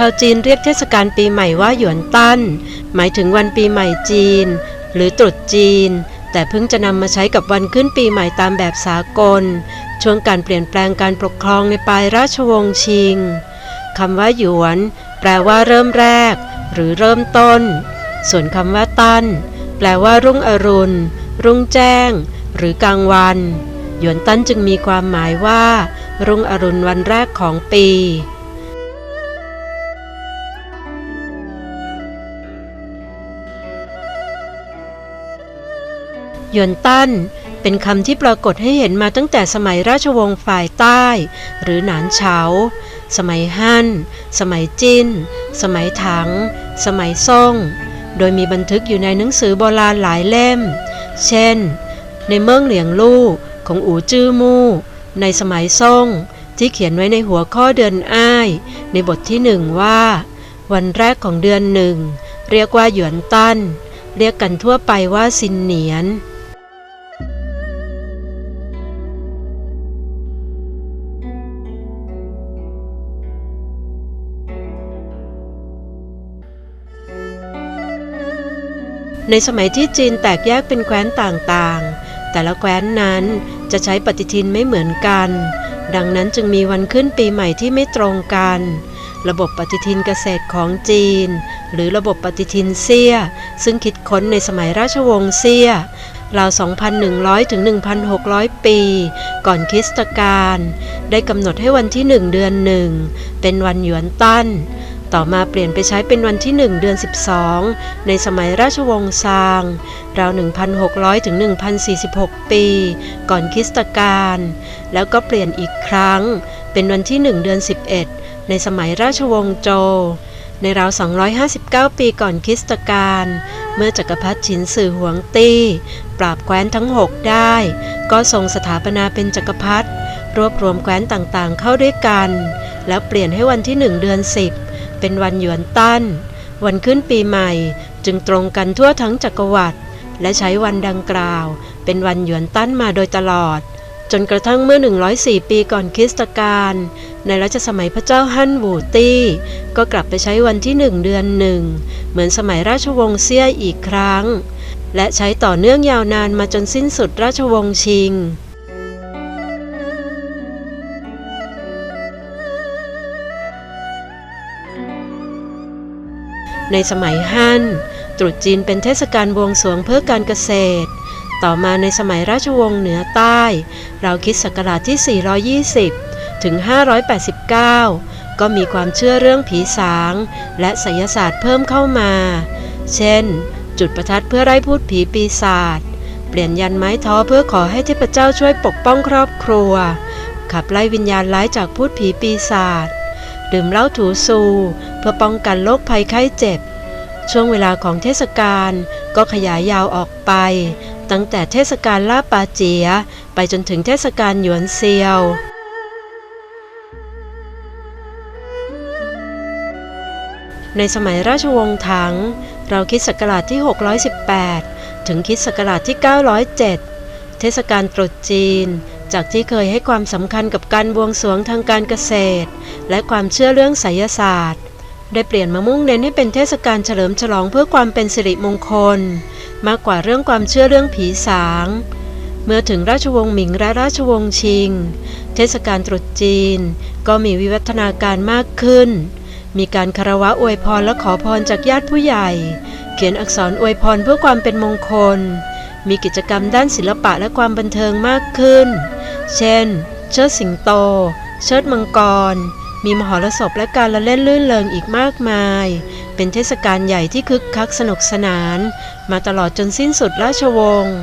ชาวจีนเรียกเทศกาลปีใหม่ว่าหยวนตั้น หมายถึงวันปีใหม่จีน หรือตรุษจีน แต่เพิ่งจะนำมาใช้กับวันขึ้นปีใหม่ตามแบบสากล ช่วงการเปลี่ยนแปลงการปกครองในปลายราชวงศ์ชิงคำว่าหยวน แปลว่าเริ่มแรก หรือเริ่มต้น ส่วนคำว่าตั้น แปลว่ารุ่งอรุณ รุ่งแจ้ง หรือกลางวัน หยวนตั้นจึงมีความหมายว่า รุ่งอรุณวันแรกของปี หยวนตั้น เป็นคำที่ปรากฏให้เห็นมาตั้งแต่สมัยราชวงศ์ฝ่ายใต้ หรือหนานเฉา สมัยฮั่น สมัยจิ้นสมัยถัง สมัยซ่ง โดยมีบันทึกอยู่ในหนังสือโบราณหลายเล่ม เช่น ในเมืองเหลียงลู่ของอู่จื้อมู่ ในสมัยซ่ง ที่เขียนไว้ในหัวข้อเดือนอ้าย ในบทที่หนึ่งว่า วันแรกของเดือนหนึ่งเรียกว่าหยวนตั้นเรียกกันทั่วไปว่าซินเหนียน ในสมัยที่จีนแตกแยกเป็นแคว้นต่างๆ แต่ละแคว้นนั้นจะใช้ปฏิทินไม่เหมือนกัน ดังนั้นจึงมีวันขึ้นปีใหม่ที่ไม่ตรงกัน ระบบปฏิทินเกษตรของจีน หรือระบบปฏิทินเซี่ยซึ่งคิดค้นในสมัยราชวงศ์เซี่ยราว 2,100 ถึง 1,600 ปี ก่อนคริสตกาล ได้กำหนดให้วันที่1เดือนหนึ่ง เป็นวันหยวนตั้น ต่อมาเปลี่ยนไปใช้เป็นวันที่ 1 เดือน 12 ในสมัยราชวงศ์ซาง ราว 1,600 ถึง 1,046 ปี ก่อนคริสตกาล แล้วก็เปลี่ยนอีกครั้ง เป็นวันที่ 1 เดือน 11 ในสมัยราชวงศ์โจ ในราว 259 ปีก่อนคริสตกาล เมื่อจักรพรรดิฉินสื่อหวงตี้ ปราบแคว้นทั้ง 6 ได้ ก็ทรงสถาปนาเป็นจักรพรรดิรวบรวมแคว้นต่างๆ เข้าด้วยกัน แล้วเปลี่ยนให้วันที่ 1 เดือน 10 เป็นวันหยวนตั้น วันขึ้นปีใหม่จึงตรงกันทั่วทั้งจักรวรรดิและใช้วันดังกล่าว เป็นวันหยวนตั้นมาโดยตลอด จนกระทั่งเมื่อ 104 ปีก่อนคริสตกาลในรัชสมัยพระเจ้าฮั่นหูตี้ ก็กลับไปใช้วันที่หนึ่งเดือนหนึ่งเหมือนสมัยราชวงศ์เซี่ยอีกครั้ง และใช้ต่อเนื่องยาวนานมาจนสิ้นสุดราชวงศ์ชิง ในสมัยฮั่นตรุษจีนเป็นเทศกาลบวงสรวงเพื่อการเกษตร ต่อมาในสมัยราชวงศ์เหนือใต้ เราคิดศักราชที่ 420 ถึง 589 ก็มีความเชื่อเรื่องผีสาง และไสยศาสตร์เพิ่มเข้ามา เช่น จุดประทัดเพื่อไล่พูดผีปีศาจ เปลี่ยนยันไม้ท้อเพื่อขอให้เทพเจ้าช่วยปกป้องครอบครัว ขับไล่วิญญาณร้ายจากพูดผีปีศาจ ดื่มเหล้าถูซูเพื่อป้องกันโรคภัยไข้เจ็บ ช่วงเวลาของเทศกาลก็ขยายยาวออกไป ตั้งแต่เทศกาลลาปาเจีย ไปจนถึงเทศกาลหยวนเซียวในสมัยราชวงศ์ถัง เราคิดศักราชที่ 618 ถึงคิดศักราชที่ 907 เทศกาลตรุษจีน จากที่เคยให้ความสำคัญกับการบวงสรวงทางการเกษตร และความเชื่อเรื่องไสยศาสตร์ ได้เปลี่ยนมามุ่งเน้นให้เป็นเทศกาลเฉลิมฉลองเพื่อความเป็นสิริมงคล มากกว่าเรื่องความเชื่อเรื่องผีสาง เมื่อถึงราชวงศ์หมิงและราชวงศ์ชิง เทศกาลตรุษจีน ก็มีวิวัฒนาการมากขึ้น มีการคารวะอวยพรและขอพรจากญาติผู้ใหญ่ เขียนอักษรอวยพรเพื่อความเป็นมงคลมีกิจกรรมด้านศิลปะและความบันเทิงมากขึ้น เช่น เชิดสิงโต เชิดมังกร มีมหรสพและการละเล่นลื่นเริงอีกมากมาย เป็นเทศกาลใหญ่ที่คึกคักสนุกสนาน มาตลอดจนสิ้นสุดราชวงศ์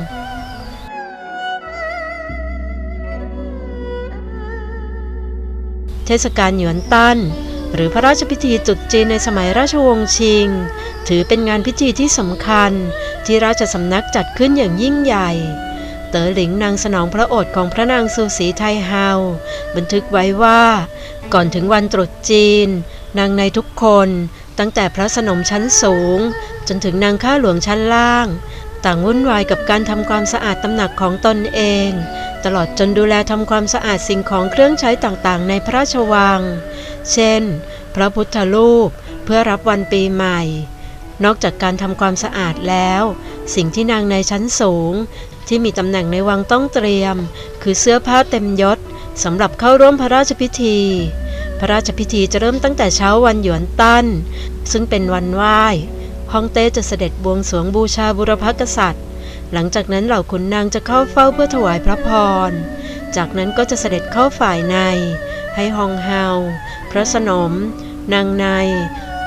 เทศกาลหยวนตั้น หรือพระราชพิธีตรุษจีนในสมัยราชวงศ์ชิง ถือเป็นงานพิธีที่สำคัญที่ราชสำนักจัดขึ้นอย่างยิ่งใหญ่ ต๋อหลิงนางสนองพระโอษฐ์ของพระนางซูสีไทเฮาบันทึกไว้ว่า ก่อนถึงวันตรุษจีน นางในทุกคนตั้งแต่พระสนมชั้นสูง จนถึงนางข้าหลวงชั้นล่าง ต่างวุ่นวายกับการทำความสะอาดตำหนักของตนเอง ตลอดจนดูแลทำความสะอาดสิ่งของเครื่องใช้ต่างๆ ในพระราชวัง เช่น พระพุทธรูปเพื่อรับวันปีใหม่ นอกจากการทำความสะอาดแล้ว สิ่งที่นางในชั้นสูง ที่มีตำแหน่งในวังต้องเตรียม คือเสื้อผ้าเต็มยศสำหรับเข้าร่วมพระราชพิธี พระราชพิธีจะเริ่มตั้งแต่เช้าวันหยวนตั้น ซึ่งเป็นวันไหว้ฮ่องเต้จะเสด็จบวงสวงบูชาบุรพกษัตริย์ หลังจากนั้นเหล่าขุนนางจะเข้าเฝ้าเพื่อถวายพระพร จากนั้นก็จะเสด็จเข้าฝ่ายใน ให้ฮองเฮา พระสนม นางใน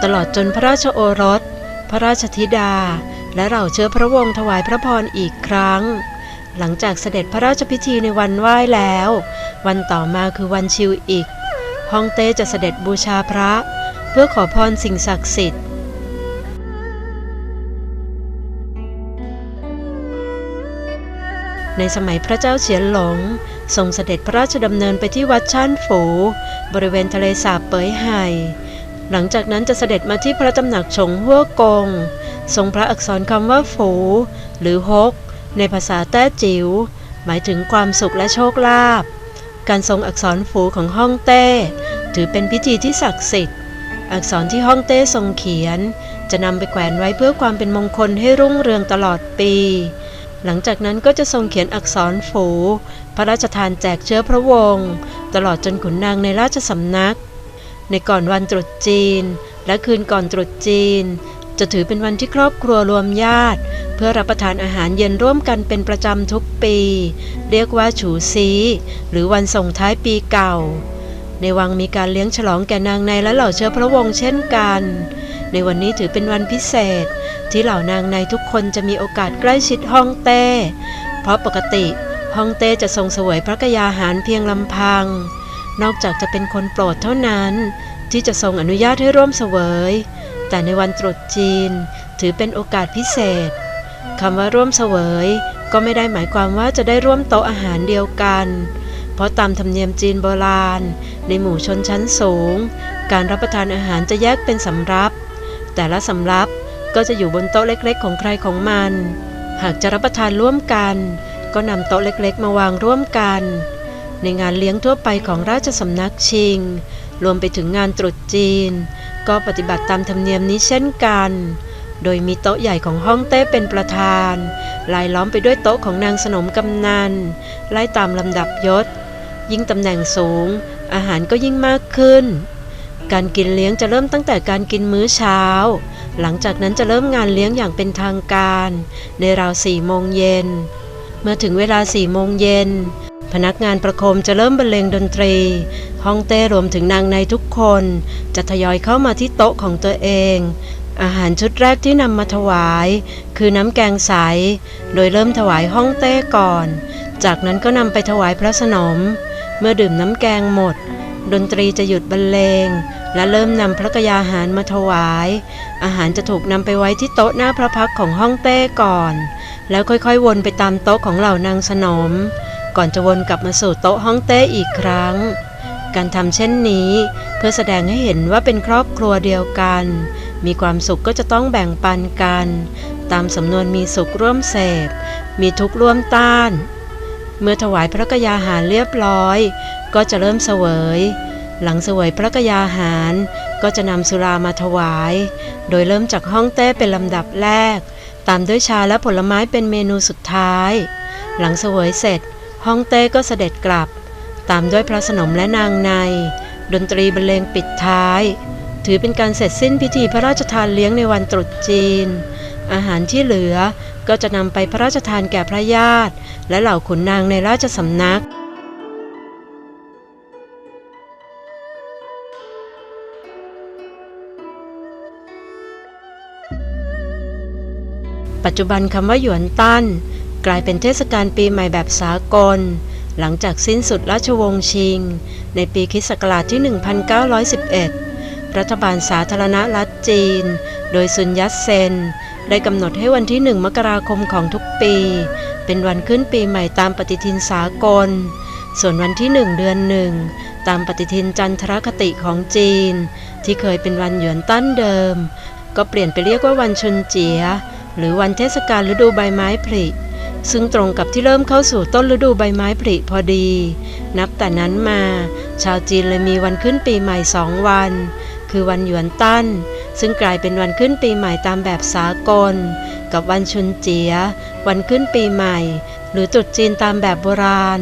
ตลอดจนพระราชโอรส พระราชธิดา และเหล่าเชื้อพระวงศ์ถวายพระพรอีกครั้ง หลังจากเสด็จพระราชพิธีในวันไหว้แล้ว วันต่อมาคือวันชิวอีกฮ่องเต้จะเสด็จบูชาพระ เพื่อขอพรสิ่งศักดิ์สิทธิ์ในสมัยพระเจ้าเฉียนหลงทรงเสด็จพระราชดำเนินไปที่วัดช่านฝู บริเวณทะเลสาบเปยไห่ หลังจากนั้นจะเสด็จมาที่พระตำหนักฉงฮั่วกง ทรงพระอักษรคำว่าฝู หรือฮก ในภาษาแต้จิ๋วหมายถึงความสุขและโชคลาภการทรงอักษรฝูของฮ่องเต้ ถือเป็นพิธีที่ศักดิ์สิทธิ์ อักษรที่ฮ่องเต้ทรงเขียน จะนำไปแขวนไว้เพื่อความเป็นมงคลให้รุ่งเรืองตลอดปี หลังจากนั้นก็จะทรงเขียนอักษรฝู พระราชทานแจกเชื้อพระวงศ์ตลอดจนขุนนางในราชสำนัก ในก่อนวันตรุษจีน และคืนก่อนตรุษจีน จะถือเป็นวันที่ครอบครัวรวมญาติ เพื่อรับประทานอาหารเย็นร่วมกันเป็นประจำทุกปี เรียกว่าฉูซีหรือวันส่งท้ายปีเก่า ในวังมีการเลี้ยงฉลองแก่นางในและเหล่าเชื้อพระวงศ์เช่นกัน ในวันนี้ถือเป็นวันพิเศษ ที่เหล่านางในทุกคนจะมีโอกาสใกล้ชิดฮ่องเต้ เพราะปกติฮ่องเต้จะทรงเสวยพระกยาหารเพียงลำพัง นอกจากจะเป็นคนโปรดเท่านั้น ที่จะทรงอนุญาตให้ร่วมเสวย แต่ในวันตรุษจีนถือเป็นโอกาสพิเศษคำว่าร่วมเสวย ก็ไม่ได้หมายความว่าจะได้ร่วมโต๊ะอาหารเดียวกัน เพราะตามธรรมเนียมจีนโบราณ ในหมู่ชนชั้นสูง การรับประทานอาหารจะแยกเป็นสำรับ แต่ละสำรับก็จะอยู่บนโต๊ะเล็กๆ ของใครของมัน หากจะรับประทานร่วมกัน ก็นำโต๊ะเล็กๆ มาวางร่วมกัน ในงานเลี้ยงทั่วไปของราชสำนักชิง รวมไปถึงงานตรุษจีน ก็ปฏิบัติตามธรรมเนียมนี้เช่นกัน โดยมีโต๊ะใหญ่ของห้องเต้เป็นประธานลายล้อมไปด้วยโต๊ะของนางสนมกำนันไล่ตามลำดับยศ ยิ่งตำแหน่งสูง อาหารก็ยิ่งมากขึ้น การกินเลี้ยงจะเริ่มตั้งแต่การกินมื้อเช้า หลังจากนั้นจะเริ่มงานเลี้ยงอย่างเป็นทางการ ในราวสี่โมงเย็นเมื่อถึงเวลาสี่โมงเย็น พนักงานประโคมจะเริ่มบรรเลงดนตรี ห้องเต้รวมถึงนางในทุกคน จะทยอยเข้ามาที่โต๊ะของตัวเอง อาหารชุดแรกที่นำมาถวาย คือน้ำแกงใส โดยเริ่มถวายห้องเต้ก่อน จากนั้นก็นำไปถวายพระสนม เมื่อดื่มน้ำแกงหมด ดนตรีจะหยุดบรรเลง และเริ่มนำพระกยาหารมาถวาย อาหารจะถูกนำไปไว้ที่โต๊ะหน้าพระพักของห้องเต้ก่อน แล้วค่อยๆ วนไปตามโต๊ะของเหล่านางสนม ก่อนจะวนกลับมาสู่โต๊ะห้องเต้อีกครั้ง การทำเช่นนี้เพื่อแสดงให้เห็นว่าเป็นครอบครัวเดียวกัน มีความสุขก็จะต้องแบ่งปันกัน ตามสำนวนมีสุขร่วมเสพ มีทุกข์ร่วมต้าน เมื่อถวายพระกยาหารเรียบร้อย ก็จะเริ่มเสวย หลังเสวยพระกยาหารก็จะนำสุรามาถวาย โดยเริ่มจากห้องเต้เป็นลำดับแรก ตามด้วยชาและผลไม้เป็นเมนูสุดท้าย หลังเสวยเสร็จ ห้องเต้ก็เสด็จกลับ ตามด้วยพระสนมและนางใน ดนตรีบรรเลงปิดท้าย ถือเป็นการเสร็จสิ้นพิธีพระราชทานเลี้ยงในวันตรุษจีน อาหารที่เหลือก็จะนำไปพระราชทานแก่พระญาติ และเหล่าขุนนางในราชสำนักปัจจุบันคำว่าหยวนตั้น กลายเป็นเทศกาลปีใหม่แบบสากล หลังจากสิ้นสุดราชวงศ์ชิง ในปีคศักราชที่ 1911 รัฐบาลสาธารณรัฐจีน โดยซุนยัตเซน ได้กำหนดให้วันที่ 1 มกราคมของทุกปี เป็นวันขึ้นปีใหม่ตามปฏิทินสากล ส่วนวันที่ 1 เดือนหนึ่งตามปฏิทินจันทรคติของจีน ที่เคยเป็นวันหยวนตั้นเดิม ก็เปลี่ยนไปเรียกว่าวันชุนเจีย หรือวันเทศกาลฤดูใบไม้ผลิ ซึ่งตรงกับที่เริ่มเข้าสู่ต้นฤดูใบไม้ผลิพอดี นับแต่นั้นมา ชาวจีนเลยมีวันขึ้นปีใหม่สองวัน คือวันหยวนตั้น ซึ่งกลายเป็นวันขึ้นปีใหม่ตามแบบสากล กับวันชุนเจีย วันขึ้นปีใหม่ หรือตรุษจีนตามแบบโบราณ